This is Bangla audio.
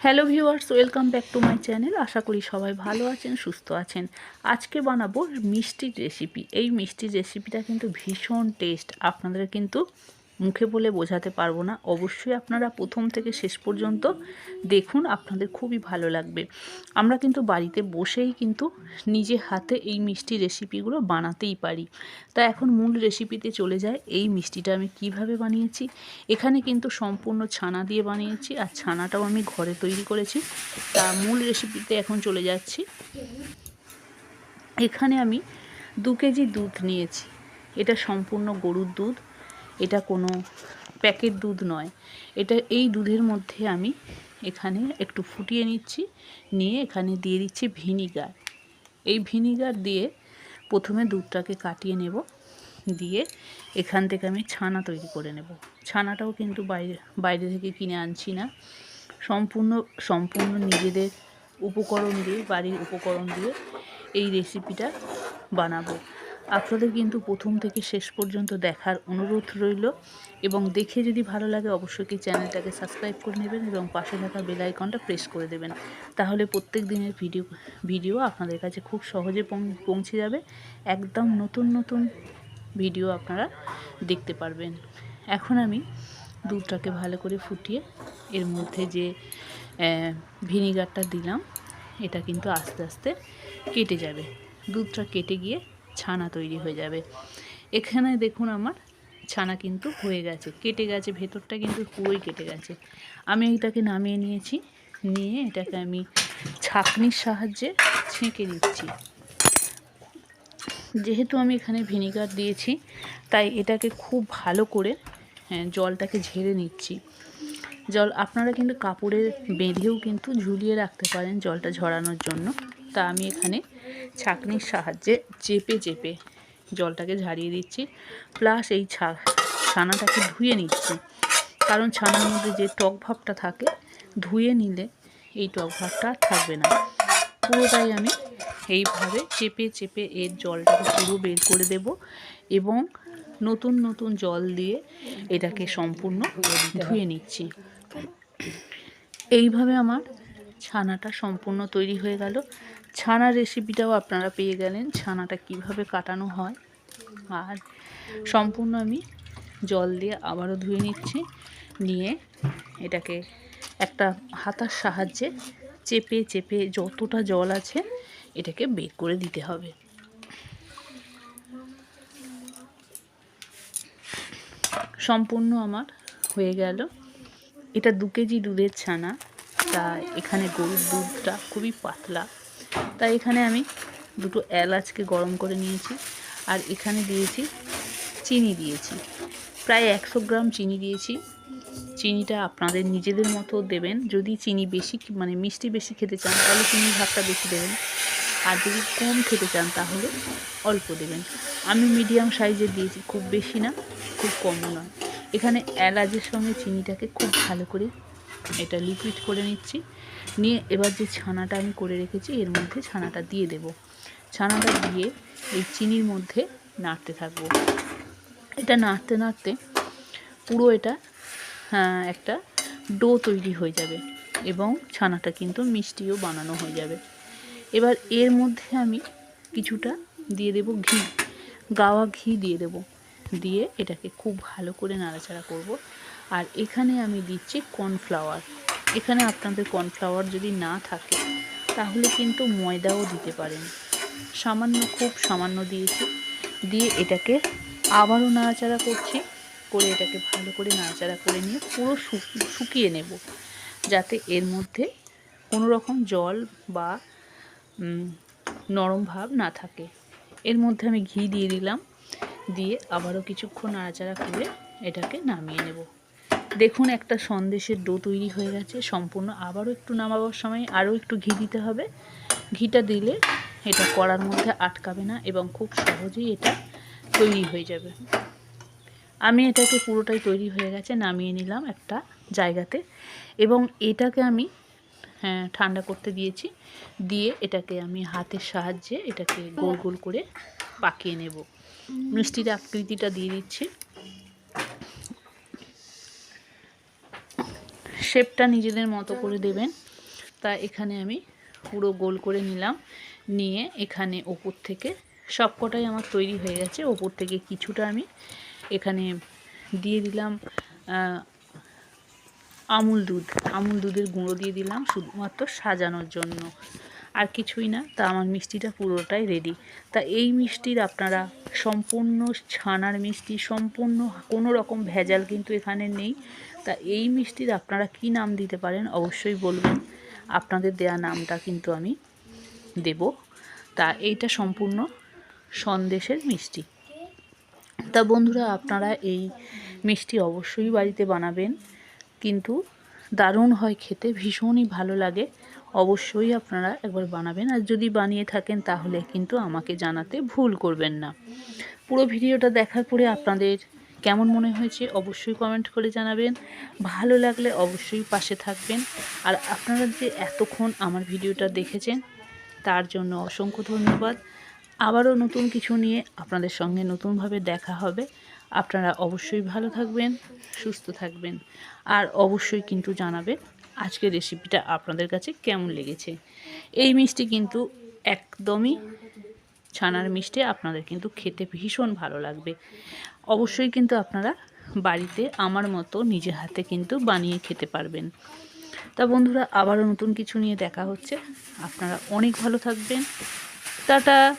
Hello viewers welcome back to my channel আশা করি সবাই ভালো আছেন, সুস্থ আছেন। আজকে বানাবো মিষ্টির রেসিপি এই মিষ্টির রেসিপিটা কিন্তু ভীষণ টেস্ট আপনাদের কিন্তু মুখে বলে বোঝাতে পারব না। অবশ্যই আপনারা প্রথম থেকে শেষ পর্যন্ত দেখুন, আপনাদের খুবই ভালো লাগবে। আমরা কিন্তু বাড়িতে বসেই কিন্তু নিজে হাতে এই মিষ্টি রেসিপিগুলো বানাতেই পারি। তা এখন মূল রেসিপিতে চলে যায় এই মিষ্টিটা আমি কীভাবে বানিয়েছি? এখানে কিন্তু সম্পূর্ণ ছানা দিয়ে বানিয়েছি আর ছানাটাও আমি ঘরে তৈরি করেছি। তা মূল রেসিপিতে এখন চলে যাচ্ছি। এখানে আমি দু কেজি দুধ নিয়েছি। এটা সম্পূর্ণ গরুর দুধ। এটা কোনো প্যাকেট দুধ নয়। এটা এই দুধের মধ্যে আমি এখানে একটু ফুটিয়ে নিচ্ছি, নিয়ে এখানে দিয়ে দিচ্ছি ভিনিগার। এই ভিনিগার দিয়ে প্রথমে দুধটাকে কাটিয়ে নেব, দিয়ে এখান থেকে আমি ছানা তৈরি করে নেব। ছানাটাও কিন্তু বাইরে বাইরে থেকে কিনে আনছি না। সম্পূর্ণ সম্পূর্ণ নিজেদের উপকরণ দিয়ে, বাড়ির উপকরণ দিয়ে এই রেসিপিটা বানাবো। আপনাদের কিন্তু প্রথম থেকে শেষ পর্যন্ত দেখার অনুরোধ রইল এবং দেখে যদি ভালো লাগে অবশ্যই কি চ্যানেলটাকে সাবস্ক্রাইব করে নেবেন এবং পাশে থাকা বেল আইকনটা প্রেস করে দেবেন। তাহলে প্রত্যেক দিনের ভিডিও ভিডিও আপনাদের কাছে খুব সহজে পৌঁছে যাবে। একদম নতুন নতুন ভিডিও আপনারা দেখতে পারবেন। এখন আমি দুধটাকে ভালো করে ফুটিয়ে এর মধ্যে যে ভিনিগারটা দিলাম, এটা কিন্তু আস্তে আস্তে কেটে যাবে। দুধটা কেটে গিয়ে ছানা তৈরি হয়ে যাবে। এখানে দেখুন আমার ছানা কিন্তু হয়ে গেছে কেটে গেছে ভেতরটা কিন্তু পুরোই কেটে গেছে। আমি এটাকে নামিয়ে নিয়েছি নিয়ে এটাকে আমি ছাঁকনির সাহায্যে ছেঁকে দিচ্ছি যেহেতু আমি এখানে ভিনিগার দিয়েছি তাই এটাকে খুব ভালো করে হ্যাঁ, জলটাকে ঝেড়ে নিচ্ছি। জল আপনারা কিন্তু কাপড়ে বেঁধেও কিন্তু ঝুলিয়ে রাখতে পারেন জলটা ঝরানোর জন্য। তা আমি এখানে ছাঁকনির সাহায্যে চেপে চেপে জলটাকে ঝারিয়ে দিচ্ছি। প্লাস এই ছা, ছানাটাকে ধুয়ে নিচ্ছি। কারণ ছানার মধ্যে যে টক ভাবটা থাকে, ধুয়ে নিলে এই টক ভাবটা থাকবে না। পুরোটাই আমি এইভাবে চেপে চেপে এর জলটাকে পুরো বের করে দেব এবং নতুন নতুন জল দিয়ে এটাকে সম্পূর্ণ ধুয়ে নিচ্ছি। এইভাবে আমার ছানাটা সম্পূর্ণ তৈরি হয়ে গেল। ছানার রেসিপিটাও আপনারা পেয়ে গেলেন। ছানাটা কীভাবে কাটানো হয় আর সম্পূর্ণ আমি জল দিয়ে আবারও ধুয়ে নিচ্ছি। নিয়ে এটাকে একটা হাতার সাহায্যে চেপে চেপে যতটা জল আছে এটাকে বের করে দিতে হবে। সম্পূর্ণ আমার হয়ে গেল। এটা দু কেজি দুধের ছানা। তা এখানে গরুর দুধটা খুবই পাতলা। তাই এখানে আমি দুটো এলাচকে গরম করে নিয়েছি আর এখানে দিয়েছি চিনি দিয়েছি। প্রায় একশো গ্রাম চিনি দিয়েছি। চিনিটা আপনাদের নিজেদের মতো দেবেন। যদি চিনি বেশি মানে মিষ্টি বেশি খেতে চান, তাহলে চিনির ভাগটা বেশি দেবেন। আর যদি কম খেতে চান, তাহলে অল্প দেবেন। আমি মিডিয়াম সাইজের দিয়েছি, খুব বেশি না, খুব কম নয়। এখানে এলাচের সঙ্গে চিনিটাকে খুব ভালো করে এটা লিকুইড করে নিচ্ছি। নিয়ে এবার যে ছানাটা আমি করে রেখেছি এর মধ্যে ছানাটা দিয়ে দেব। ছানাটা দিয়ে এই চিনির মধ্যে নাড়তে থাকব। এটা নাড়তে নাড়তে পুরো এটা হ্যাঁ, একটা ডো তৈরি হয়ে যাবে এবং ছানাটা কিন্তু মিষ্টিও বানানো হয়ে যাবে। এবার এর মধ্যে আমি কিছুটা দিয়ে দেব ঘি গাওয়া ঘি দিয়ে দেব। দিয়ে এটাকে খুব ভালো করে নাড়াচাড়া করব। আর এখানে আমি দিচ্ছি কর্নফ্লাওয়ার। এখানে আপনাদের কর্নফ্লাওয়ার যদি না থাকে, তাহলে কিন্তু ময়দাও দিতে পারেন। সামান্য, খুব সামান্য দিয়েছি। দিয়ে এটাকে আবারও নাড়াচাড়া করছি, করে এটাকে ভালো করে নাড়াচাড়া করে নিয়ে পুরো শুক- শুকিয়ে নেব, যাতে এর মধ্যে কোনো রকম জল বা নরম ভাব না থাকে। এর মধ্যে আমি ঘি দিয়ে দিলাম, দিয়ে আবারও কিছুক্ষণ নাড়াচাড়া করে এটাকে নামিয়ে নেব। দেখুন একটা সন্দেশের ডো তৈরি হয়ে গেছে। সম্পূর্ণ আবারও একটু নামাবার সময় আরও একটু ঘি দিতে হবে। ঘিটা দিলে এটা কড়ার মধ্যে আটকাবে না এবং খুব সহজেই এটা তৈরি হয়ে যাবে। আমি এটাকে পুরোটাই তৈরি হয়ে গেছে নামিয়ে নিলাম একটা জায়গাতে। এবং এটাকে আমি হ্যাঁ, ঠান্ডা করতে দিয়েছি। দিয়ে এটাকে আমি হাতের সাহায্যে এটাকে গোল গোল করে পাকিয়ে নেব। মিষ্টির আকৃতিটা দিয়ে দিচ্ছি। শেপটা নিজেদের মতো করে দেবেন। তা এখানে আমি পুরো গোল করে নিলাম। নিয়ে এখানে ওপর থেকে সবকটাই আমার তৈরি হয়ে গেছে। ওপর থেকে কিছুটা আমি এখানে দিয়ে দিলাম আমুল দুধ। আমুল দুধের গুঁড়ো দিয়ে দিলাম শুধুমাত্র সাজানোর জন্য। আর কিছুই না তা আমার মিষ্টিটা পুরোটাই রেডি তা এই মিষ্টির আপনারা সম্পূর্ণ ছানার মিষ্টি সম্পূর্ণ কোনো রকম ভেজাল কিন্তু এখানে নেই। তা এই মিষ্টির আপনারা কি নাম দিতে পারেন অবশ্যই বলবেন। আপনাদের দেয়া নামটা কিন্তু আমি দেব। তা এইটা সম্পূর্ণ সন্দেশের মিষ্টি। তা বন্ধুরা আপনারা এই মিষ্টি অবশ্যই বাড়িতে বানাবেন। কিন্তু দারুণ হয় খেতে, ভীষণই ভালো লাগে। অবশ্যই আপনারা একবার বানাবেন। আর যদি বানিয়ে থাকেন তাহলে কিন্তু আমাকে জানাতে ভুল করবেন না। পুরো ভিডিওটা দেখার পরে আপনাদের কেমন মনে হয়েছে অবশ্যই কমেন্ট করে জানাবেন। ভালো লাগলে অবশ্যই পাশে থাকবেন। আর আপনারা যে এতক্ষণ আমার ভিডিওটা দেখেছেন, তার জন্য অসংখ্য ধন্যবাদ। আবারও নতুন কিছু নিয়ে আপনাদের সঙ্গে নতুনভাবে দেখা হবে। আপনারা অবশ্যই ভালো থাকবেন, সুস্থ থাকবেন। আর অবশ্যই কিন্তু জানাবেন আজকের রেসিপিটা আপনাদের কাছে কেমন লেগেছে। এই মিষ্টি কিন্তু একদমই ছানার মিষ্টি, আপনাদের কিন্তু খেতে ভীষণ ভালো লাগবে। অবশ্যই কিন্তু আপনারা বাড়িতে আমার মতো নিজে হাতে কিন্তু বানিয়ে খেতে পারবেন। তা বন্ধুরা, আবারও নতুন কিছু নিয়ে দেখা হচ্ছে। আপনারা অনেক ভালো থাকবেন। টাটা!